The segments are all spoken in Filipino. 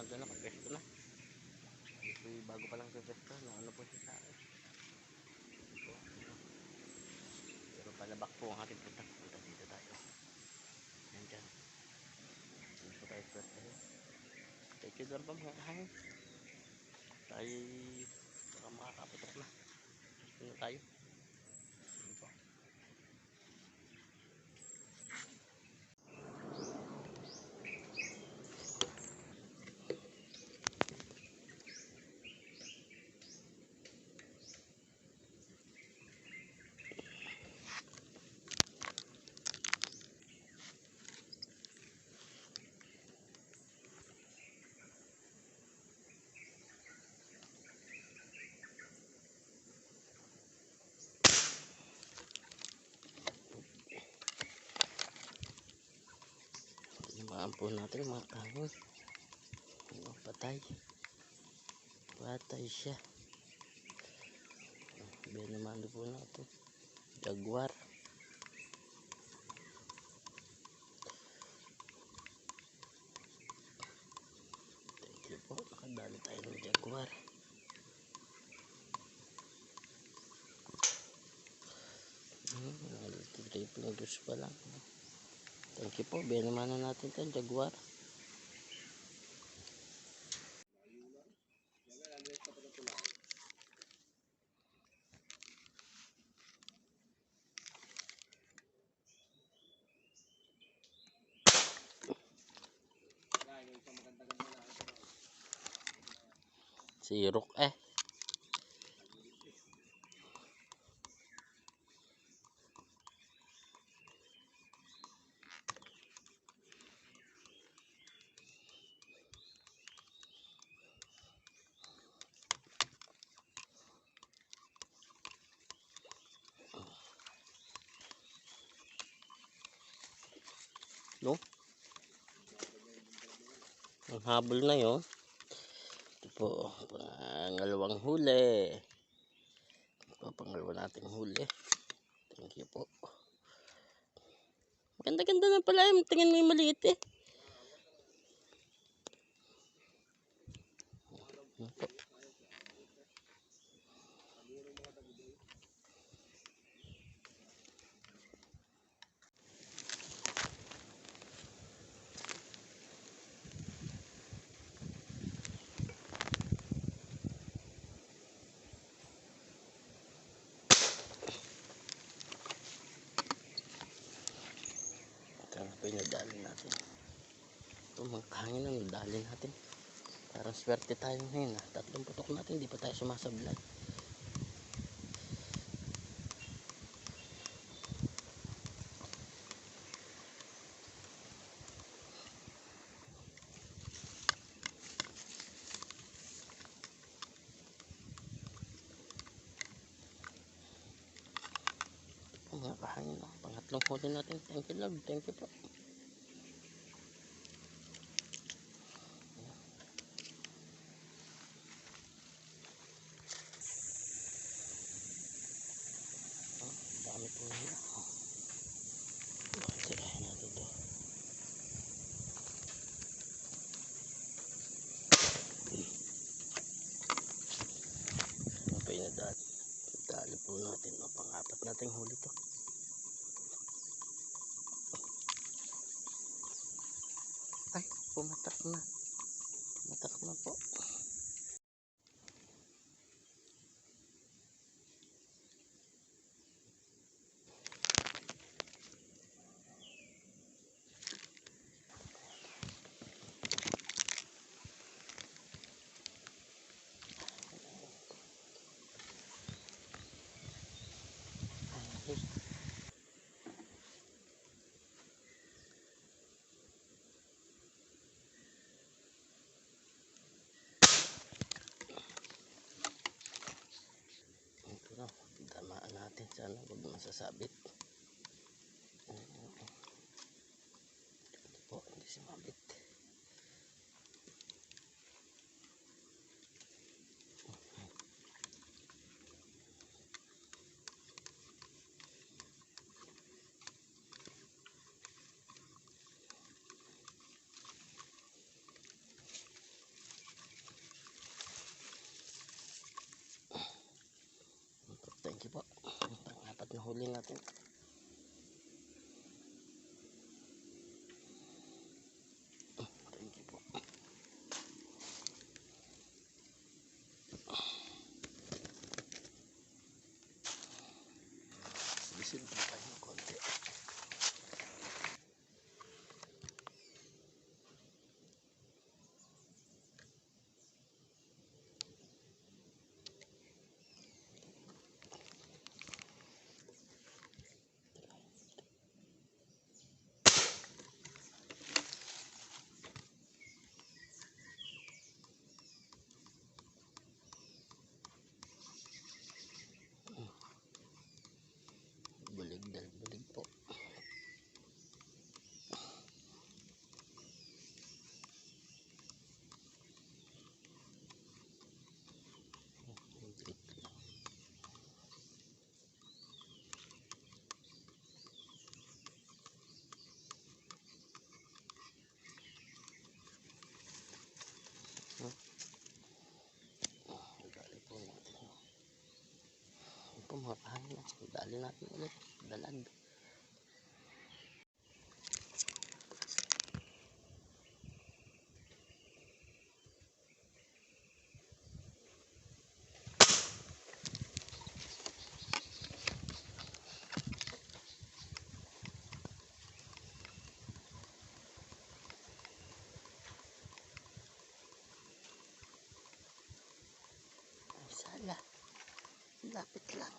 nandun na, pwesto na. Ito yung bago pa lang sa pwesto, na ano po siya sa. Ito, ano. Pero palabak po ang ating punta. Punta dito tayo. Yan dyan. Dito po tayo pwesto. Thank you doon pa mga kahangin. Tayo baka makakaputok na. Ano tayo? Po natin mga kahon. Ano, patay. Patay siya. Binamando po natin. Jaguar. Thank you po. Nakadali tayo ng jaguar. Hmm, Tripping juice pa lang. Thank you po. Binamano natin ito, jaguar. Sirok eh. Habol na yun. Ito po, pangalawang huli. Ito, pangalawa nating huli. Thank you po. Ganda-ganda na pala. yung Tingin mo yung maliit eh. Ano po? Ito yung nadali natin. Ito mga kahangin na nadali natin. Parang swerte tayo ngayon. Ah. Tatlong putok natin, hindi pa tayo sumasablay. Mga kahangin. ah. Pangatlong huli natin. Thank you Lord. Thank you po. Dami po. Bakit sirahin? Ano pa nadali? Dali po natin. O, pang-apat nating huli to. Ay, pumatak na. Pumatak na po. Sana huwag masasabit. Ito po, hindi sumabit. Huli natin. Kahangin. Dali natin ulit. Dalag. Bettler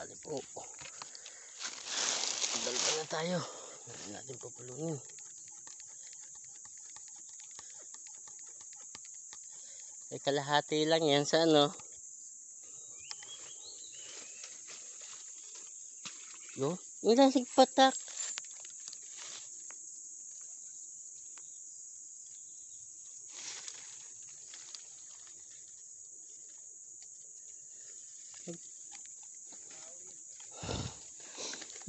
dadali po. Dalawa na tayo. Hindi natin papulungin. Eh, kalahati lang yan sa ano. Yo, yung lasig patak.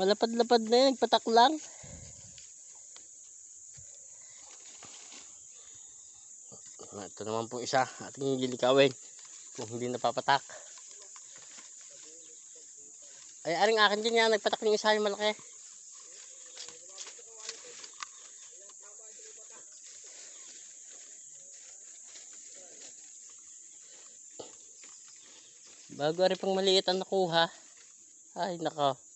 Malapad-lapad na yan, patak lang. Ito naman po isa, ating lilikawin. Kung hindi napapatak. Ay, aring akin din yan, nagpatak ng isa yung malaki. Bago rin pang maliit ang nakuha. Ay, nako.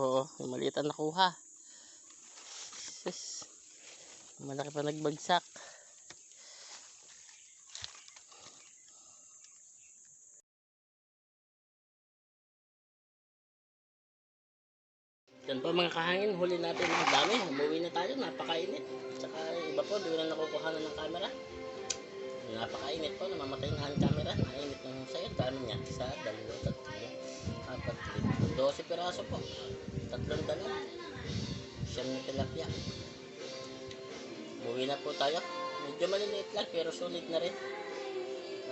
Oo, yung maliit ang nakuha. Sus. Malaki pa nagbagsak. Yan po mga kahangin, huli natin ang dami. Umuwi na tayo, napakainit. Tsaka iba po, di ko na nakukuha na ng camera. Napakainit po, namamatay na ang camera. Mainit ng sayo, dami niya. Isa, dalawa, tatlo, apat, lima, 12 piraso po. Tatlong dalawa. Siyam na tilapia. Umuwi na po tayo. Medyo maliliit lang pero sulit na rin.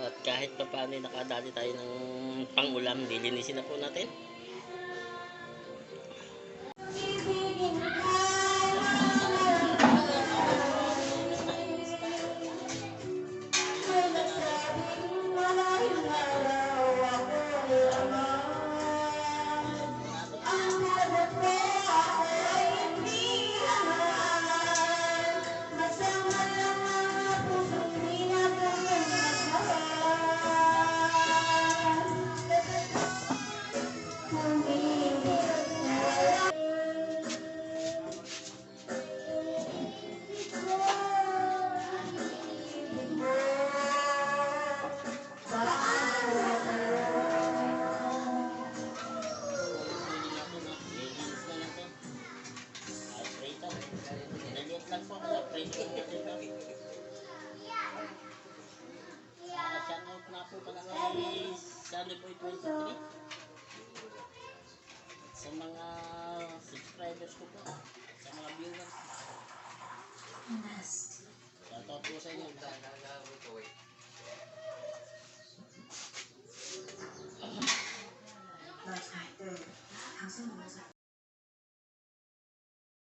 At kahit pa paano nakadali tayo ng pangulam, lilinisin na po natin. Shoutout po sa inyo.